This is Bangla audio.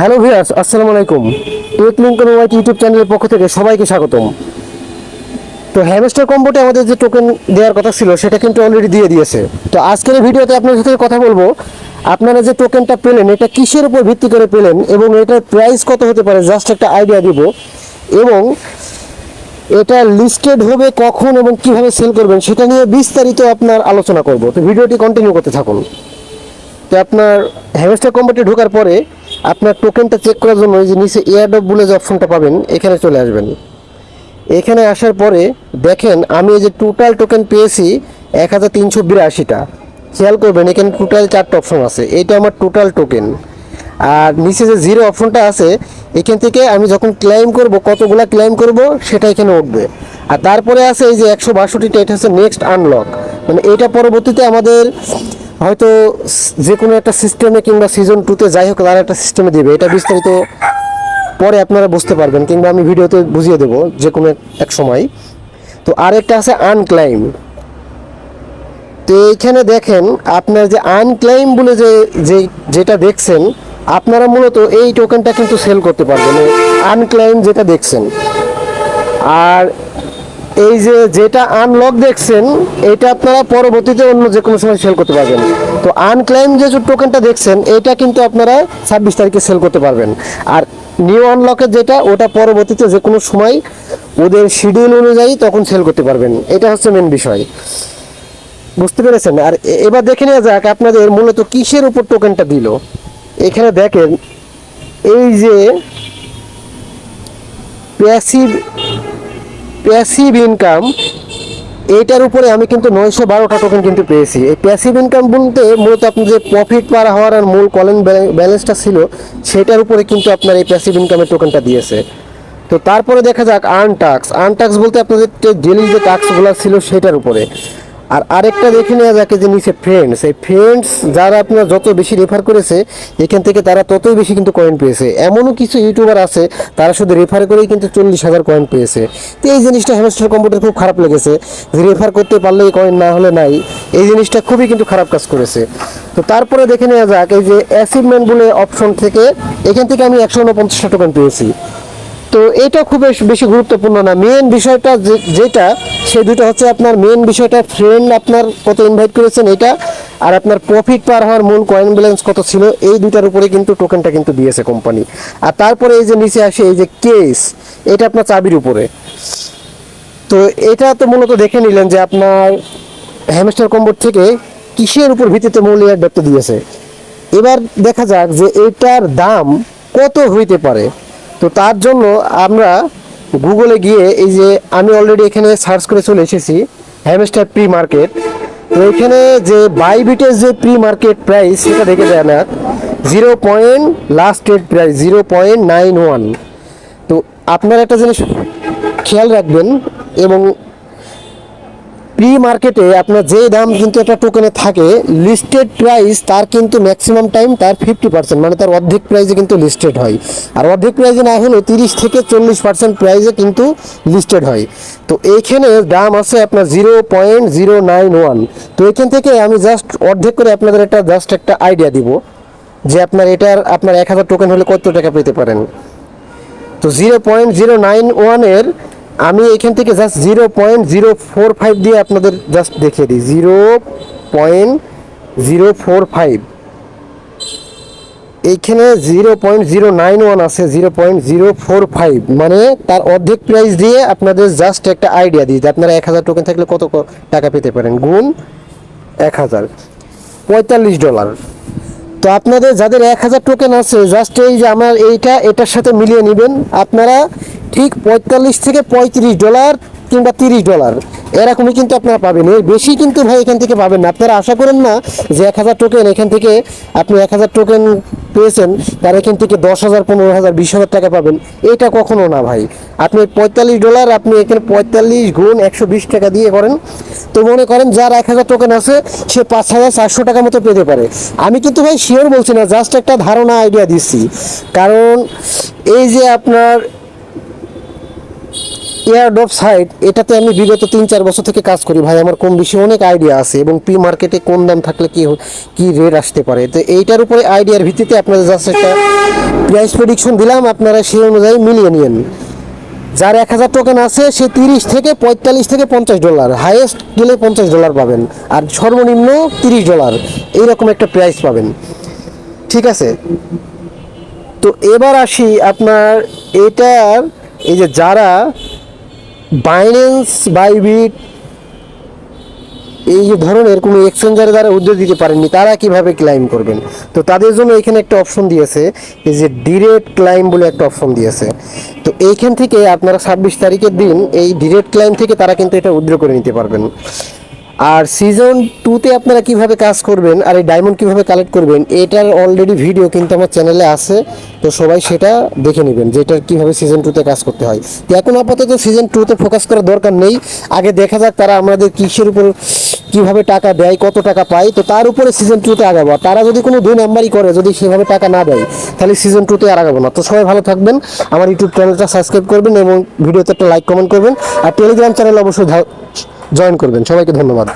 হ্যালো ভিউয়ার্স, আসসালামু আলাইকুম। টেক লিঙ্কন ওয়াইট ইউটিউব চ্যানেলের পক্ষ থেকে সবাইকে স্বাগতম। তো হ্যামস্টার কম্বোতে আমাদের যে টোকেন দেওয়ার কথা ছিল, সেটা কিন্তু অলরেডি দিয়ে দিয়েছে। তো আজকের ভিডিওতে আপনার সাথে কথা বলব, আপনারা যে টোকেনটা পেলেন, এটা কিসের উপর ভিত্তি করে পেলেন এবং এটার প্রাইস কত হতে পারে জাস্ট একটা আইডিয়া দিব। এবং এটা লিস্টেড হবে কখন এবং কীভাবে সেল করবেন, সেটা নিয়ে বিস্তারিত আপনার আলোচনা করব। তো ভিডিওটি কন্টিনিউ করতে থাকুন। তো আপনার হ্যামস্টার কম্বোটে ঢোকার পরে আপনার টোকেনটা চেক করার জন্য এই যে নিচে এয়ারডপ বলে যে অপশনটা পাবেন, এখানে চলে আসবেন। এখানে আসার পরে দেখেন, আমি এই যে টোটাল টোকেন পেয়েছি এক হাজার তিনশো বিরাশিটা। খেয়াল করবেন, এখানে টোটাল চারটা অপশন আছে। এটা আমার টোটাল টোকেন আর নিচে যে জিরো অপশনটা আছে, এখান থেকে আমি যখন ক্লেম করব, কতগুলা ক্লেম করব, সেটা এখানে উঠবে। আর তারপরে আছে এই যে একশো বাষট্টিটা, এটা হচ্ছে নেক্সট আনলক মানে এটা পরবর্তীতে আমাদের হয়তো যে কোনো একটা সিস্টেমে কিংবা সিজন টুতে যাই হোক, তারা একটা সিস্টেমে দেবে। এটা বিস্তারিত পরে আপনারা বুঝতে পারবেন, কিংবা আমি ভিডিওতে বুঝিয়ে দেবো যে কোনো এক- সময়। তো আরেকটা আছে আনক্লাইম তো এইখানে দেখেন, আপনার যে আনক্লাইম বলে যে যেটা দেখছেন, আপনারা মূলত এই টোকেনটা কিন্তু সেল করতে পারবেন। আনক্লাইম যেটা দেখছেন। আর এই যে যেটা আনলক দেখছেন, এটা আপনারা পরবর্তীতে অন্য যে কোনো সময় সেল করতে পারবেন। তো আনক্লাইম যে টোকেনটা দেখছেন, এটা কিন্তু আপনারা ছাব্বিশ তারিখে সেল করতে পারবেন। আর নিউ আনলকের যেটা, ওটা পরবর্তীতে যে কোনো সময় ওদের শিডিউল অনুযায়ী তখন সেল করতে পারবেন। এটা হচ্ছে মেন বিষয়। বুঝতে পেরেছেন? আর এবার দেখে নেওয়া যাক আপনাদের মূলত কিসের উপর টোকেনটা দিল। এখানে দেখেন, এই যে প্যাসিভ প্যাসিভ ইনকাম এইটার উপরে আমি কিন্তু নয়শো বারোটা টোকেন কিন্তু পেয়েছি। এই প্যাসিভ ইনকাম বলতে মূলত আপনি যে প্রফিট পার হওয়ার আর মূল কলেন ব্যালেন্সটা ছিল, সেটার উপরে কিন্তু আপনার এই প্যাসিভ ইনকামের টোকেনটা দিয়েছে। তো তারপরে দেখা যাক আর্ন টাক্স আর্ন টাক্স বলতে আপনাদের ডেলি যে টাক্সগুলো ছিল, সেটার উপরে। আর আরেকটা দেখে নেওয়া যাকে যে নিচে ফ্রেন্ডস এই ফ্রেন্ডস যারা আপনার যত বেশি রেফার করেছে, এখান থেকে তারা ততই বেশি কিন্তু কয়েন পেয়েছে। এমনও কিছু ইউটিউবার আছে, তারা শুধু রেফার করেই কিন্তু চল্লিশ হাজার কয়েন পেয়েছে। তো এই জিনিসটা হ্যামস্টার কম্পিউটার খুব খারাপ লেগেছে, যে রেফার করতে পারলেই কয়েন না হলে নাই। এই জিনিসটা খুবই কিন্তু খারাপ কাজ করেছে। তো তারপরে দেখে নেওয়া যাক, এই যে অ্যাচিভমেন্ট বলে অপশন থেকে, এখান থেকে আমি একশো উনপঞ্চাশটা টোকেন পেয়েছি। তো এটা খুব বেশি গুরুত্বপূর্ণ না। মেন বিষয়টা যেটা সেই দুটো হচ্ছে আপনার মেন বিষয়টা ফ্রেন্ড আপনার কত ইনভাইট করেছেন এটা, আর আপনার প্রফিট পার হওয়ার মূল কয়েন ব্যালেন্স কত ছিল, এই দুটার উপরে কিন্তু টোকেনটা কিন্তু দিয়েছে কোম্পানি আর তারপরে এই যে নিচে আসে এই যে কেস এটা আপনার চাবির উপরে। তো এটা তো মূলত দেখে নিলেন যে আপনার হ্যামস্টার কম্বোর্ড থেকে কিসের উপর ভিত্তিতে মূল এয়ারডপটা দিয়েছে। এবার দেখা যাক যে এটার দাম কত হইতে পারে। তো তার জন্য আমরা গুগলে গিয়ে এই যে আমি অলরেডি এখানে সার্চ করে চলে এসেছি হ্যামস্টার প্রি মার্কেট তো এখানে যে বাইবিটের যে প্রি মার্কেট প্রাইস সেটা দেখে দেয় না। Zero point last date price zero point nine one তো আপনারা একটা জিনিস খেয়াল রাখবেন এবং প্রি মার্কেটে আপনার যে দাম কিন্তু একটা টোকেনে থাকে লিস্টেড প্রাইস তার কিন্তু ম্যাক্সিমাম টাইম তার ফিফটি পার্সেন্ট মানে তার অর্ধেক প্রাইসে কিন্তু লিস্টেড হয়। আর অর্ধেক প্রাইসে না হলেও তিরিশ থেকে চল্লিশ পার্সেন্ট প্রাইসে কিন্তু লিস্টেড হয়। তো এইখানে দাম আছে আপনার zero point zero nine one তো এখান থেকে আমি জাস্ট অর্ধেক করে আপনাদের একটা জাস্ট একটা আইডিয়া দিব, যে আপনার এটার আপনার এক হাজার টোকেন হলে কত টাকা পেতে পারেন। তো জিরো পয়েন্ট জিরো নাইন ওয়ানের আমি এখান থেকে just zero point zero four five দিয়ে আপনাদের জাস্ট দেখিয়ে দিই। Zero point zero four five এইখানে zero point zero nine one আছে zero point zero four five মানে তার অর্ধেক প্রাইস দিয়ে আপনাদের জাস্ট একটা আইডিয়া দিই যে আপনারা এক হাজার টোকেন থাকলে কত টাকা পেতে পারেন। গুণ এক হাজার। পঁয়তাল্লিশ ডলার তো আপনাদের যাদের এক হাজার টোকেন আছে জাস্ট এই যে আমার এইটা, এটার সাথে মিলিয়ে নেবেন। আপনারা ঠিক পঁয়তাল্লিশ থেকে পঁয়ত্রিশ ডলার কিংবা তিরিশ ডলার এরকমই কিন্তু আপনারা পাবেন। এর বেশি কিন্তু ভাই এখান থেকে পাবেন না। আপনারা আশা করেন না যে এক হাজার টোকেন এখান থেকে আপনি এক হাজার টোকেন পেয়েছেন, তার এখান থেকে দশ হাজার, পনেরো হাজার, বিশ হাজার টাকা পাবেন। এটা কখনো না ভাই। আপনি পঁয়তাল্লিশ ডলার, আপনি এখানে পঁয়তাল্লিশ গুণ একশো বিশ টাকা দিয়ে করেন। তো মনে করেন, যার এক হাজার টোকেন আছে, সে পাঁচ হাজার চারশো টাকা মতো পেতে পারে। আমি কিন্তু ভাই শিওর বলছি না জাস্ট একটা ধারণা আইডিয়া দিচ্ছি। কারণ এই যে আপনার এয়ারডপ সাইট এটাতে আমি বিগত তিন চার বছর থেকে কাজ করি। ভাই, আমার কম বেশি অনেক আইডিয়া আছে এবং পি মার্কেটে কোন দাম থাকলে কি কি রেট আসতে পারে। তো এইটার উপরে আইডিয়ার ভিত্তিতে আপনাদের জাস্ট একটা প্রাইস প্রেডিকশন দিলাম। আপনারা সেই অনুযায়ী মিলিয়ে নিন যার এক হাজার টোকেন আছে, সে তিরিশ থেকে পঁয়তাল্লিশ থেকে পঞ্চাশ ডলার হাইয়েস্ট গেলে পঞ্চাশ ডলার পাবেন। আর সর্বনিম্ন তিরিশ ডলার এইরকম একটা প্রাইস পাবেন। ঠিক আছে? তো এবার আসি আপনার, এটার, এই যে যারা বাইন্যান্স বাইবিট এই যে ধরনের কোনো এক্সচেঞ্জার দ্বারা উদ্যোগ দিতে পারেননি, তারা কীভাবে ক্লাইম করবেন? তো তাদের জন্য এখানে একটা অপশন দিয়েছে, এই যে ডিরেক্ট ক্লাইম বলে একটা অপশন দিয়েছে। তো এইখান থেকে আপনারা ছাব্বিশ তারিখের দিন এই ডিরেক্ট ক্লাইম থেকে তারা কিন্তু এটা উদ্ধার করে নিতে পারবেন। আর সিজন টুতে আপনারা কীভাবে কাজ করবেন আর এই ডায়মন্ড কীভাবে কালেক্ট করবেন, এটার অলরেডি ভিডিও কিন্তু আমার চ্যানেলে আছে। তো সবাই সেটা দেখে নেবেন যে এটার কীভাবে সিজন টুতে কাজ করতে হয়। তো এখন আপাতত সিজন টুতে ফোকাস করার দরকার নেই। আগে দেখা যাক তারা আমাদের কিসের উপর কীভাবে টাকা দেয়, কত টাকা পায়। তো তার উপরে সিজন টুতে আগাবো। তারা যদি কোনো দুই নাম্বারই করে, যদি সেভাবে টাকা না দেয়, তাহলে সিজন টুতে আর আগাবো না। তো সবাই ভালো থাকবেন। আমার ইউটিউব চ্যানেলটা সাবস্ক্রাইব করবেন এবং ভিডিওতে একটা লাইক কমেন্ট করবেন। আর টেলিগ্রাম চ্যানেল অবশ্যই জয়েন করবেন। সবাইকে ধন্যবাদ।